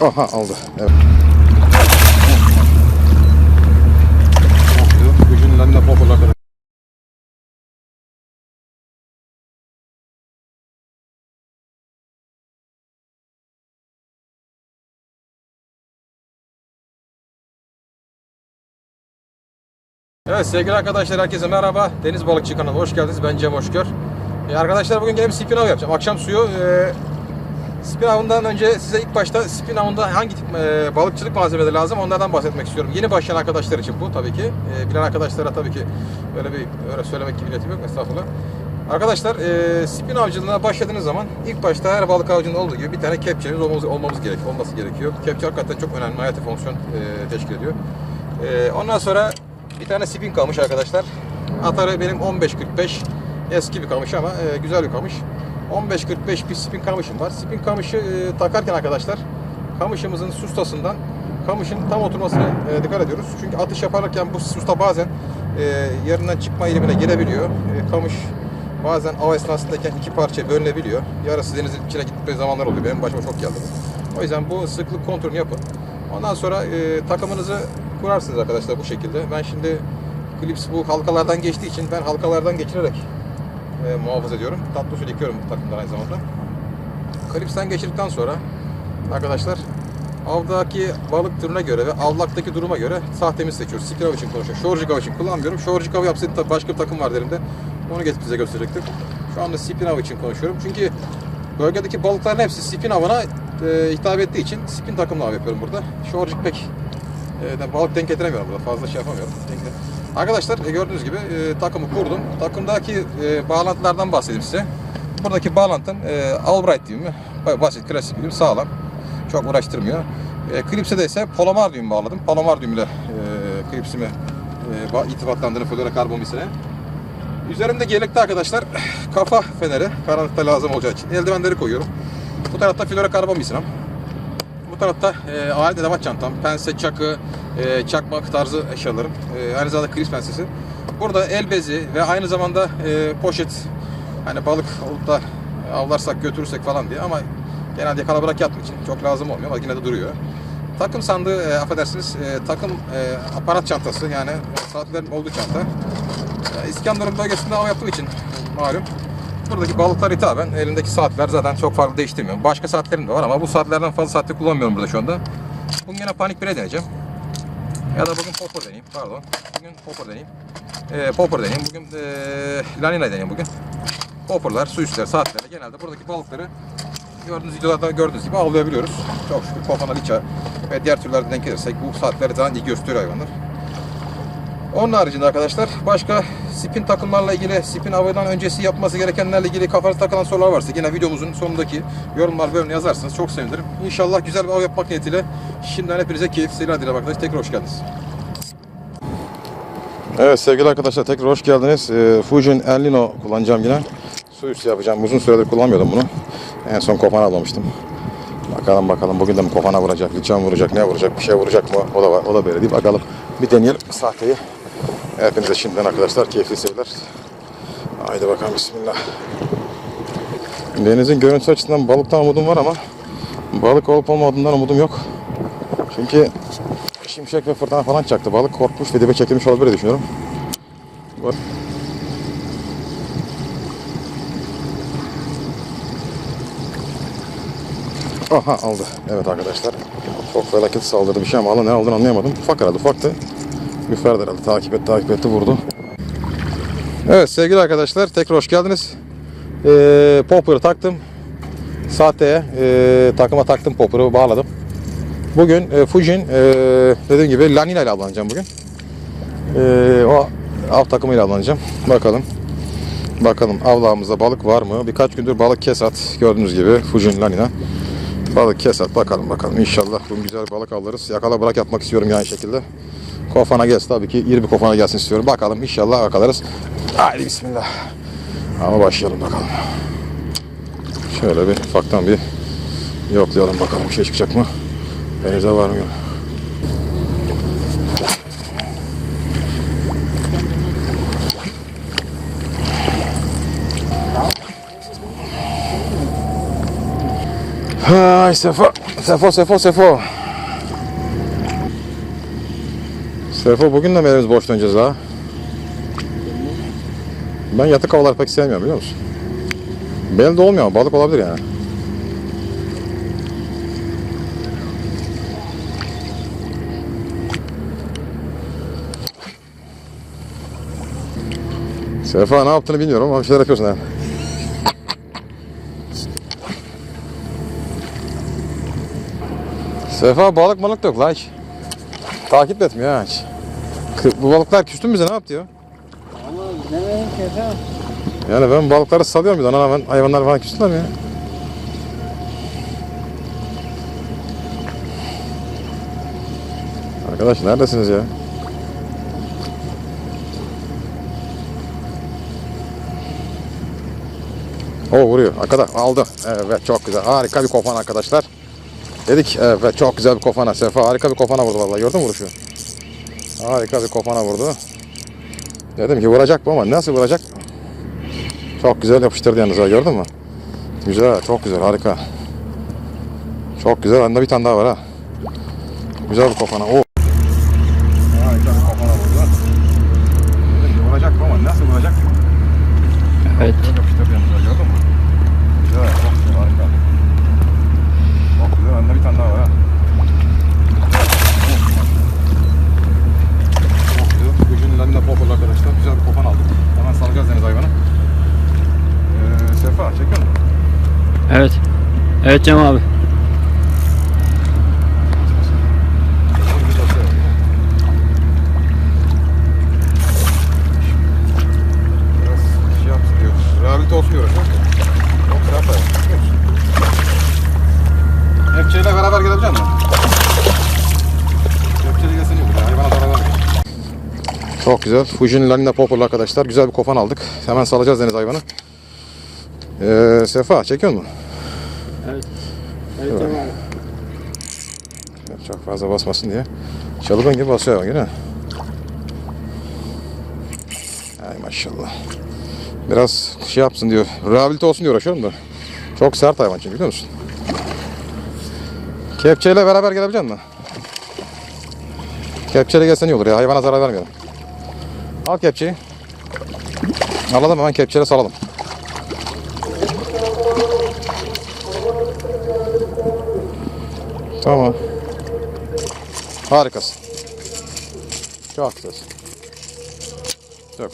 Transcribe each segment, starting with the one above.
Aha aldı. Evet. Gücünden de popula kadar. Evet sevgili arkadaşlar herkese merhaba. Deniz Balıkçı kanalına hoş geldiniz. Ben Cem Hoşgör. E, arkadaşlar bugün gene bir spin yapacağım. Akşam suyu e, spin avından önce size ilk başta spin avında hangi tip e, balıkçılık malzemeleri lazım onlardan bahsetmek istiyorum. Yeni başlayan arkadaşlar için bu tabii ki. E, bilen arkadaşlara tabii ki böyle bir öyle söylemek gibi niyetim yok estağfurullah. Arkadaşlar e, spin avcılığına başladığınız zaman ilk başta her balık avcının olduğu gibi bir tane kepçeniz olmamız, olmamız gerek, olması gerekiyor. Kepçe hakikaten çok önemli, hayati fonksiyon e, teşkil ediyor. E, ondan sonra bir tane spin kamış arkadaşlar. Atarı benim 15-45 eski bir kamış ama e, güzel bir kamış. 15-45 bir spin kamışım var. Spin kamışı e, takarken arkadaşlar kamışımızın sustasından kamışın tam oturmasına e, dikkat ediyoruz. Çünkü atış yaparken bu susta bazen e, yerinden çıkma eğilimine gelebiliyor. E, kamış bazen av esnasındayken iki parça bölünebiliyor. Yarısı denizin içine gittiği zamanlar oluyor. Benim başıma çok geldi. O yüzden bu sıklık kontrolünü yapın. Ondan sonra e, takımınızı kurarsınız arkadaşlar bu şekilde. Ben şimdi klips bu halkalardan geçtiği için ben halkalardan geçirerek e, muhafaza ediyorum. Tatlı su dikiyorum bu takımdan aynı zamanda. Klipsten geçirdikten sonra arkadaşlar avdaki balık türüne göre ve avlaktaki duruma göre sahtemizi seçiyoruz. Sikrav için konuşuyorum. Şorjik av için kullanmıyorum. Şorjik av yapsaydı tabii başka bir takım var elimde. Onu getirip size gösterecektim. Şu anda spin av için konuşuyorum. Çünkü bölgedeki balıkların hepsi spin avına e, hitap ettiği için spin takımla yapıyorum burada. Şorjik pek e, balık denk getiremiyorum burada. Fazla şey yapamıyorum. Denk- Arkadaşlar e, gördüğünüz gibi e, takımı kurdum. Takımdaki e, bağlantılardan bahsedeyim size. Buradaki bağlantım e, Albright düğümü. Basit, klasik düğüm. Sağlam. Çok uğraştırmıyor. E, klipse de ise Palomar düğümü bağladım. Palomar düğümüyle e, klipsimi e, ba- irtibatlandırdım florokarbon misine. Üzerimde yelekte arkadaşlar kafa feneri karanlıkta lazım olacağı için eldivenleri koyuyorum. Bu tarafta florokarbon misinam. Bu tarafta e, alet edevat çantam, pense, çakı, e, çakmak tarzı eşyalarım. E, aynı zamanda kriz pensesi. Burada el bezi ve aynı zamanda e, poşet. Hani balık olup da avlarsak götürürsek falan diye ama genelde yakala bırak yapmak için çok lazım olmuyor ama yine de duruyor. Takım sandığı, e, affedersiniz, e, takım e, aparat çantası yani saatlerin olduğu çanta. E, İskenderun bölgesinde av yaptığım için malum. Buradaki balıklar hitaben elindeki saatler zaten çok farklı değiştirmiyorum. Başka saatlerim de var ama bu saatlerden fazla saatte kullanmıyorum burada şu anda. Bugün yine panik 1'e deneyeceğim. Ya da bugün popper deneyeyim. Pardon. Bugün popper deneyeyim. Ee, popper deneyeyim. Bugün ee, lanina deneyeyim bugün. Popperlar, su üstleri, saatleri genelde buradaki balıkları gördüğünüz videolarda gördüğünüz gibi avlayabiliyoruz. Çok şükür kofana, liça ve diğer türlerde denk gelirsek bu saatleri zaten iyi gösteriyor hayvanlar. Onun haricinde arkadaşlar başka spin takımlarla ilgili spin avından öncesi yapması gerekenlerle ilgili kafanıza takılan sorular varsa yine videomuzun sonundaki yorumlar bölümüne yazarsanız çok sevinirim. İnşallah güzel bir av yapmak niyetiyle şimdiden hepinize keyif seyirler dilerim arkadaşlar. Tekrar hoş geldiniz. Evet sevgili arkadaşlar tekrar hoş geldiniz. Ee, Fujin Elnino kullanacağım yine. Su üstü yapacağım. Uzun süredir kullanmıyordum bunu. En son kopana avlamıştım. Bakalım bakalım bugün de mi kopana vuracak, liçan vuracak, ne vuracak, bir şey vuracak mı? O da var, o da böyle değil. Bakalım bir deneyelim sahteyi. Hepinize şimdiden arkadaşlar keyifli seyirler. Haydi bakalım bismillah. Denizin görüntüsü açısından balıktan umudum var ama balık olup olmadığından umudum yok. Çünkü şimşek ve fırtına falan çaktı. Balık korkmuş ve dibe çekilmiş olabilir düşünüyorum. Bak- Aha aldı. Evet arkadaşlar. Çok felaket saldırdı bir şey ama ne aldığını anlayamadım. Ufak herhalde ufaktı. Müfer herhalde takip etti takip etti vurdu. Evet sevgili arkadaşlar tekrar hoş geldiniz. Ee, popper'ı taktım. Sahteye e, takıma taktım popper'ı bağladım. Bugün e, Fujin e, dediğim gibi Lanina ile avlanacağım bugün. E, o av takımıyla avlanacağım. Bakalım. Bakalım avlağımızda balık var mı? Birkaç gündür balık kesat gördüğünüz gibi Fujin Lanina. Balık kesat bakalım bakalım. İnşallah bugün güzel bir balık alırız. Yakala bırak yapmak istiyorum yani şekilde. Kofana gelsin tabii ki. 20 kofana gelsin istiyorum. Bakalım inşallah yakalarız. Haydi bismillah. Ama başlayalım bakalım. Şöyle bir ufaktan bir yoklayalım bakalım bir şey çıkacak mı? Denize var mı? Yok? Hay sefa. Sefo, Sefo, Sefo. Sefo bugün de mi elimiz boş döneceğiz ha? Ben yatık havalar pek sevmiyorum biliyor musun? Benim de olmuyor balık olabilir yani. Sefa ne yaptığını bilmiyorum ama bir şeyler yapıyorsun ha. Sefa balık balık yok la hiç. Takip etmiyor ha hiç. Bu balıklar küstü mü bize ne yaptı ya? Ama demeyin ki efendim. Yani ben balıkları salıyorum bir de ona hayvanlar falan küstüler mi ya? Arkadaş neredesiniz ya? O vuruyor. Arkada aldı. Evet çok güzel. Harika bir kofan arkadaşlar. Dedik evet çok güzel bir kofana. Sefa harika bir kofana vurdu vallahi. Gördün mü vuruşu? Harika bir kofana vurdu. Dedim ki vuracak bu ama nasıl vuracak? Çok güzel yapıştırdı yalnız gördün mü? Güzel, çok güzel, harika. Çok güzel, bende bir tane daha var ha. Güzel bir kofana. Oh. Harika bir kofana vurdu. Dedim ki vuracak bu ama nasıl vuracak? Evet. Güzel yapıştırdı yalnız ha gördün mü? Güzel, çok güzel, harika. Çok güzel, bende bir tane daha var ha. Çok güzel. Gücün elinde popol arkadaşlar. Güzel bir kofan aldık. Hemen salacağız deniz hayvanı. Ee, Sefa çekiyor musun? Evet. Evet Cem abi. Şey çok sert hayvan. biliyor musun? Kepçeyle beraber gelebilecek misin? Kepçeyle gelsin olur. Hayvana zarar. Çok güzel. Fujin Lanina Popper'lı arkadaşlar. Güzel bir kofan aldık. Hemen salacağız deniz hayvanı. Ee, Sefa çekiyor musun? Evet. Evet. Çok fazla basmasın diye. Çalıban gibi basıyor hayvan yine. Ay maşallah. Biraz şey yapsın diyor. Rehabilite olsun diyor uğraşıyorum da. Çok sert hayvan çünkü biliyor musun? Kepçeyle beraber gelebilecek misin? Kepçeyle gelsen iyi olur ya. Hayvana zarar vermeyelim. Al kepçeyi. Alalım hemen kepçeyle salalım. Tamam. Harikasın. Çok güzelsin. Çok.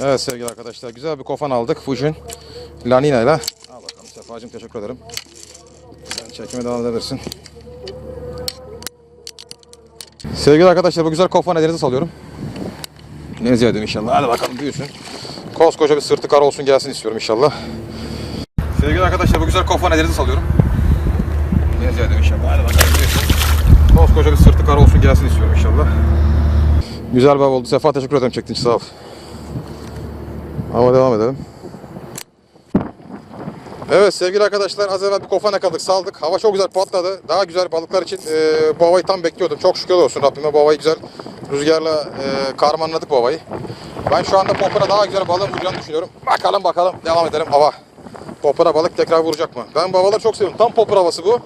Evet sevgili arkadaşlar güzel bir kofan aldık. Fujin Lanina ile. Al bakalım Sefacığım teşekkür ederim. Sen çekime devam edebilirsin. Sevgili arkadaşlar bu güzel kofanı denize salıyorum. Ne ziyadem inşallah. Hadi bakalım büyüsün. Koskoca bir sırtı kar olsun gelsin istiyorum inşallah. Sevgili arkadaşlar bu güzel kofanı denize salıyorum. Ne ziyadem inşallah. Hadi bakalım. Koskoca bir sırtı kar olsun gelsin istiyorum inşallah. Güzel bir oldu. Sefa teşekkür ederim çektiğin için sağ ol. Ama devam edelim. Evet sevgili arkadaşlar az evvel bir kofana kaldık saldık. Hava çok güzel patladı. Daha güzel balıklar için e, bu havayı tam bekliyordum. Çok şükür olsun Rabbime bu havayı güzel rüzgarla e, karmanladık bu havayı. Ben şu anda popora daha güzel balığın vuracağını düşünüyorum. Bakalım bakalım devam edelim hava. Popora balık tekrar vuracak mı? Ben bu havaları çok seviyorum. Tam popor havası bu.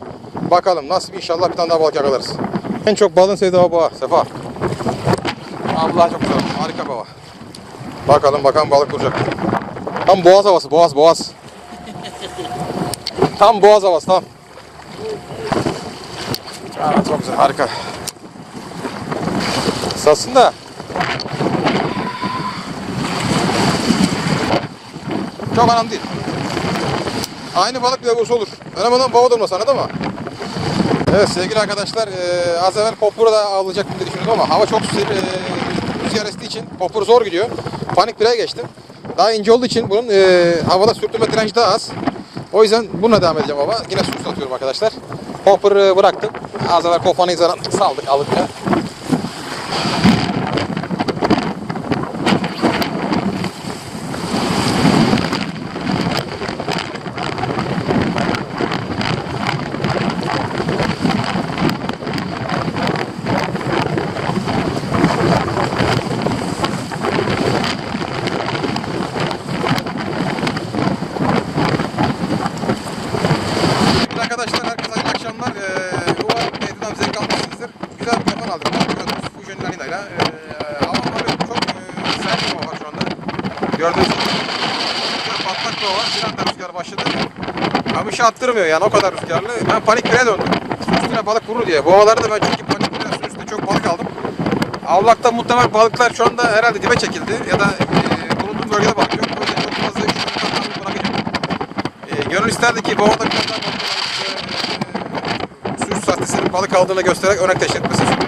Bakalım nasıl inşallah bir tane daha balık yakalarız. En çok balığın sevdiği hava bu. Sefa. Allah çok güzel. Harika hava. Bakalım bakalım balık vuracak. Tam boğaz havası. Boğaz boğaz. Tam boğaz havası tam. Evet çok güzel harika. Satsın da. Çok önemli değil. Aynı balık vursa olur. Önemli olan baba durması anladın mı? Evet sevgili arkadaşlar eee az evvel popuru da avlayacaktım diye düşünüyordum ama hava çok eee, rüzgar estiği için popur zor gidiyor. Panik bire geçtim. Daha ince olduğu için bunun eee, havada sürtünme direnci daha az. O yüzden bununla devam edeceğim ama yine su satıyorum arkadaşlar. Popper eee, bıraktım. Az evvel kofanı zaran saldık aldık ya. Arkadaşlar herkese hayırlı akşamlar. aldık. Gördüğünüz Fusion Lanina ile. Ee, hava böyle çok e, sert bir hava var şu anda. Gibi. Rüzgar patlak hava. Bir anda rüzgar başladı. Kamışı attırmıyor yani o kadar rüzgarlı. Ben panik bire döndüm. Su üstüne balık vurur diye. Bu havalarda ben çünkü panik bire su üstünde çok balık aldım. Avlakta muhtemel balıklar şu anda herhalde dibe çekildi ya da e, bulunduğum bölgede balık yok. O yüzden çok fazla üşümden bırakacağım. E, gönül isterdi ki bu havada biraz daha balık e, su üstü sahtesinin balık aldığını göstererek örnek teşkil etmesi.